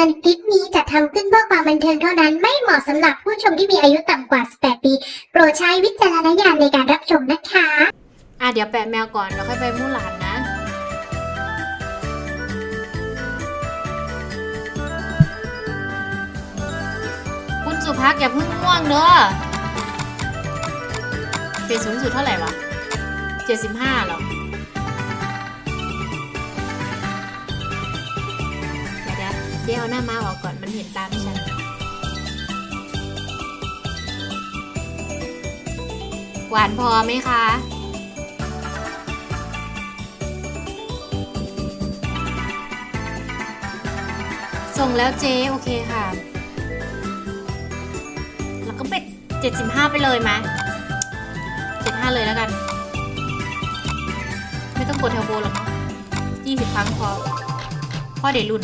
ตือนคลิปนี้จะทำขึ้นเพื่อความบันเทิงเท่านั้นไม่เหมาะสำหรับผู้ชมที่มีอายุต่ำกว่า 18 ปี โปรดใช้วิจารณญาณในการรับชมนะคะ อะเดี๋ยวแปะแมวก่อนแล้วค่อยไปมู่หลานนะ คุณสุภักอย่าเพิ่งง่วงเด้อเป็นสูงสุดเท่าไหร่วะเจ็ดสิบห้าหรอ จ๊เอาหน้ามาออกก่อนมันเห็นตาม่ชัดหวานพอไหมคะส่งแล้วเจ๊โอเคค่ะ แล้วก็เป็ดเจ็ดสิบห้าไปเลยไหมเจ็ดห้าเลยแล้วกัน ไม่ต้องกดแถวโบหรอกเนาะยี่สิบครั้งพอพ่อเดรุ่น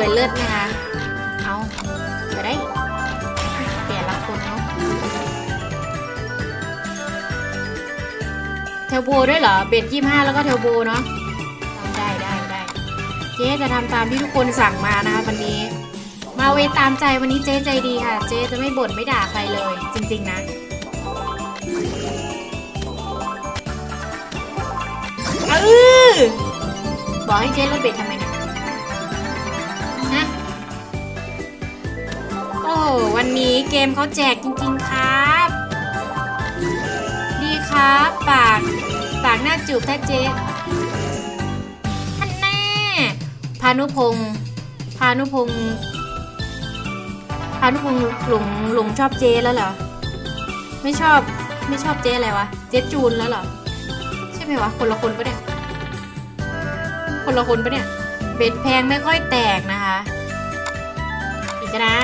วยเลิศนะคะเอาจะได้เปลี่ยนละคนเนาะเทลโบด้วยเหรอ เบ็ดยี่ห้าแล้วก็เทลโบเนาะเอาได้ได้ได้เจ๊จะทำตามที่ทุกคนสั่งมานะคะวันนี้ มาเวตามใจวันนี้เจ๊ใจดีค่ะ เจ๊จะไม่บ่นไม่ด่าใครเลย จริง ๆ นะเออบอกให้เจ๊ลดเบ็ดทำไมเนี่ย นนี้เกมเขาแจกจริงๆครับ ดีครับปากปากหน้าจูบแท้เจ๊อันแน่พานุพงศ์พานุพงศ์พานุพงศ์หลงหลงชอบเจ๊แล้วเหรอ ไม่ชอบไม่ชอบเจ๊อะไรวะ เจ๊จูนแล้วเหรอ ใช่ไหมวะ คนละคนปะเนี่ย คนละคนปะเนี่ย เบ็ดแพงไม่ค่อยแตกนะคะ อีกนะ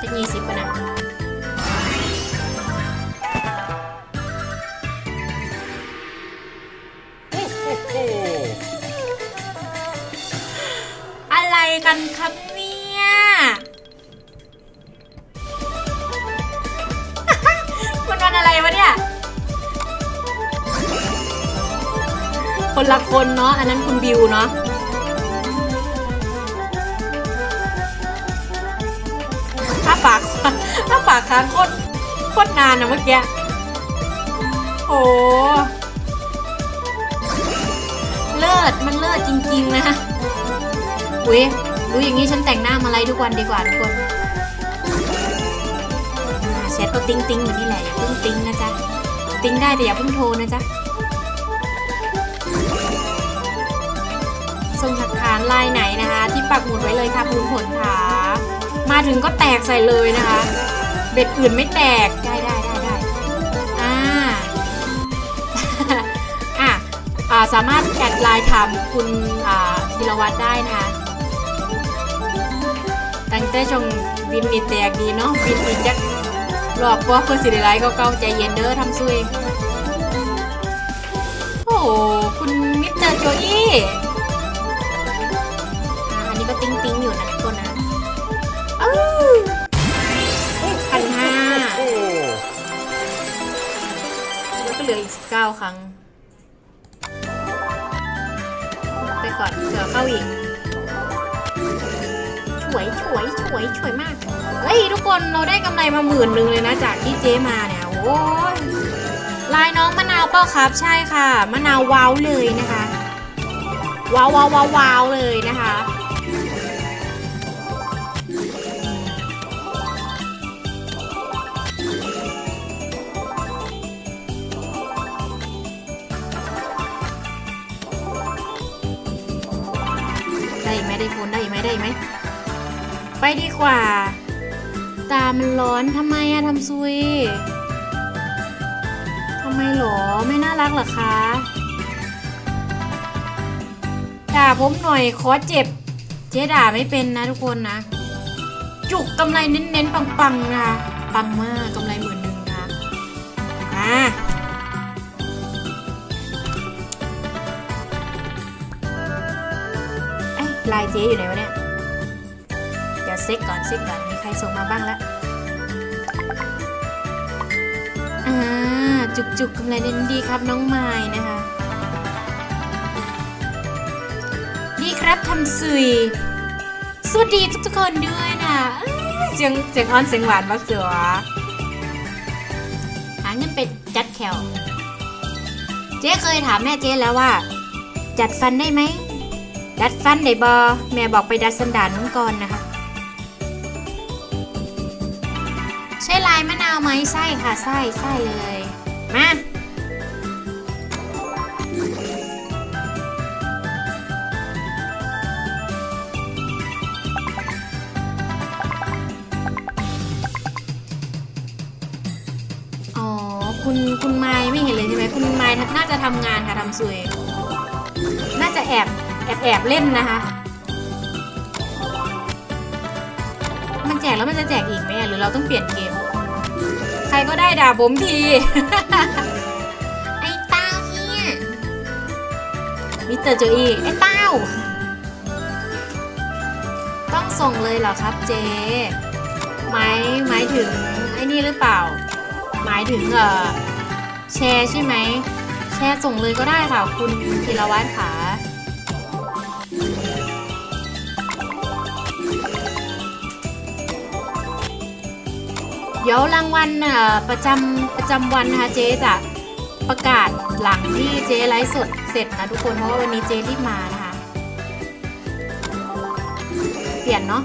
จะยี่สิบปะนะอะไรกันครับเนี่ยมันวันอะไรวะเนี่ย คนละคนเนาะ อันนั้นคุณบิวเนาะ อ้าปากค้างโคตรโคตรนานนะเมื่อกี้โอ้เลิศมันเลิศจริงๆนะอุ้ยรู้อย่างนี้ฉันแต่งหน้ามาไลยทุกวันดีกว่าทุกคนอ่าแชทก็ติ้งติ้งๆอยู่นี่แหละอย่าเพิ่งติ้งนะจ๊ะติ้งได้แต่อย่าเพิ่งโทรนะจ๊ะส่งหลักฐานลายไหนนะคะ ที่ปักหมุดไว้เลยค่ะคุณผลค่ะมาถึงก็แตกใส่เลยนะคะ เบ็ดอื่นไม่แตกได้ได้ได้ได้อ่าอะอ่าสามารถแอดไลน์ถามคุณอ่าธีรวัตรได้นะคะตั้งแต่ชงบินมีแตกดีเนาะบินมีจักหลอกว่าเพื่อสิริไลท์ก็เก้าใจเย็นเด้อทำซุยโอ้โหคุณมิสเตอร์โจอี้อะอันนี้ก็ติ้งติ้งๆอยู่นะทุกคนนะ ครั้ง ไปก่อนเผื่อเข้าอีกฉวยฉวยฉวยฉวยมาก เฮ้ย ทุกคนเราได้กำไรมาหมื่นหนึ่งเลยนะ จากที่เจ๊มาเนี่ย โอ้ยลายน้องมะนาวเปล่าครับ ใช่ค่ะ มะนาวว้าวเลยนะคะ ว้าวว้าวว้าวเลยนะคะ ได้ได้คนได้ไหมได้ไหม ไปดีกว่า ตามันร้อนทำไมอะทำซุยทำไมหรอ ไม่น่ารักหรอคะด่าผมหน่อยขอเจ็บ เจ๊ด่าไม่เป็นนะทุกคนนะ จุกกำไรเน้นๆปังๆนะปังมากกำไรหมื่นหนึ่งนะอ่า ลน์เจ๊อยู่ไหนวะเนี่ย เดี๋ยวเซ็กก่อนเซ็กก่อน มีใครส่งมาบ้างแล้วอ่าจุกจุกกำไรเด่นดีครับน้องไม้นะคะ ดีครับทำซุย สวัสดีทุกๆคนด้วยนะเสียงเสียงออนเสียงหวานมากเสือหาเงินไปจัดแคลเจ๊เคยถามแม่เจ๊แล้วว่า จัดฟันได้ไหม ดัดฟันได้บอแม่บอกไปดัดสันดานน้องก่อนนะคะ ใช่ลายมะนาวไหมใช่ค่ะใช่ใช่เลย มาอ๋อคุณคุณไม้ไม่เห็นเลยใช่ไหมคุณไม้น่าจะทำงานค่ะทำซุยน่าจะแอบ แอบแอบเล่นนะคะ มันแจกแล้วมันจะแจกอีกไหมอะหรือเราต้องเปลี่ยนเกม ใครก็ได้ด่าผมทีไอ้เต้าเนี่ยมิสเตอร์โจอี้ไอ้เต้าต้องส่งเลยเหรอครับเจหมายหมายถึงไอ้นี่หรือเปล่า หมายถึงเอ่อแชร์ใช่ไหมแชร์ส่งเลยก็ได้ค่ะ คุณธีรวัตรค่ะ ดี๋ยวรางวัลประจำประจำวันนะคะเจ๊จะประกาศหลังที่เจ๊ไลฟ์สดเสร็จนะทุกคนเพราะว่าวันนี้เจ๊รีบมานะคะ เปลี่ยนเนาะ